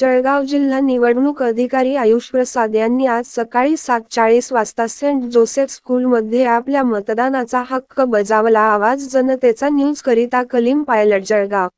जळगाव जिल्हा निवडणूक अधिकारी आयुष प्रसाद यांनी आज सकाळी सात चाळीस वाजता सेंट जोसेफ स्कूलमध्ये आपल्या मतदानाचा हक्क बजावला. आवाज जनतेचा न्यूज करिता कलीम पायलट जळगाव.